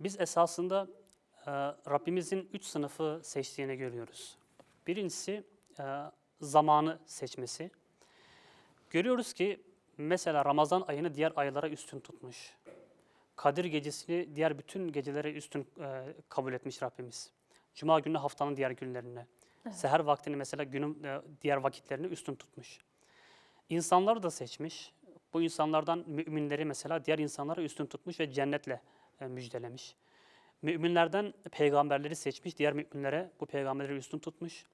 Biz esasında e, Rabbimizin üç sınıfı seçtiğini görüyoruz. Birincisi e, zamanı seçmesi. Görüyoruz ki mesela Ramazan ayını diğer aylara üstün tutmuş. Kadir gecesini diğer bütün gecelere üstün e, kabul etmiş Rabbimiz. Cuma günü haftanın diğer günlerine. Seher vaktini mesela günün e, diğer vakitlerini üstün tutmuş. İnsanları da seçmiş. Bu insanlardan müminleri mesela diğer insanlara üstün tutmuş ve cennetle müjdelemiş. Müminlerden peygamberleri seçmiş, diğer müminlere bu peygamberleri üstün tutmuş.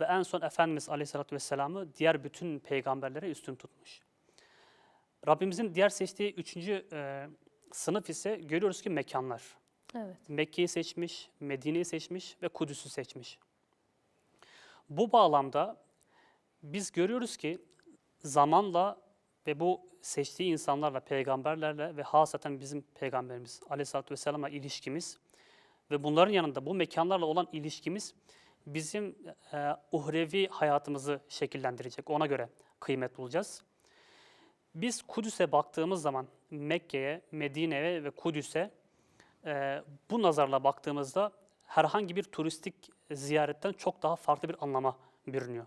Ve en son Efendimiz Aleyhisselatü Vesselam'ı diğer bütün peygamberlere üstün tutmuş. Rabbimizin diğer seçtiği üçüncü e, sınıf ise görüyoruz ki mekanlar. Evet. Mekke'yi seçmiş, Medine'yi seçmiş ve Kudüs'ü seçmiş. Bu bağlamda biz görüyoruz ki zamanla ve bu seçtiği insanlarla, peygamberlerle ve hasaten bizim peygamberimiz Aleyhisselatü Vesselam'la ilişkimiz ve bunların yanında bu mekanlarla olan ilişkimiz bizim e, uhrevi hayatımızı şekillendirecek. Ona göre kıymet bulacağız. Biz Kudüs'e baktığımız zaman Mekke'ye, Medine'ye ve Kudüs'e e, bu nazarla baktığımızda herhangi bir turistik ziyaretten çok daha farklı bir anlama bürünüyor.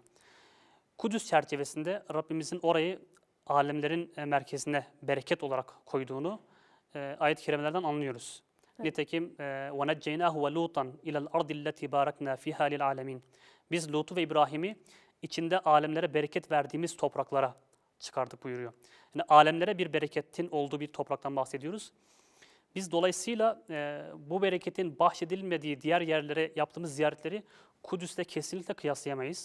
Kudüs çerçevesinde Rabbimizin orayı alemlerin e, merkezine bereket olarak koyduğunu e, ayet-i kerimelerden anlıyoruz. Nitekim e, وَنَجَّيْنَاهُ وَلُوطًا اِلَى الْاَرْضِ الَّتِي بَارَكْنَا فِيهَا لِلْعَالَمِينَ Biz Lut'u ve İbrahim'i içinde alemlere bereket verdiğimiz topraklara çıkardık buyuruyor. Yani alemlere bir bereketin olduğu bir topraktan bahsediyoruz. Biz dolayısıyla e, bu bereketin bahşedilmediği diğer yerlere yaptığımız ziyaretleri Kudüs'te kesinlikle kıyaslayamayız.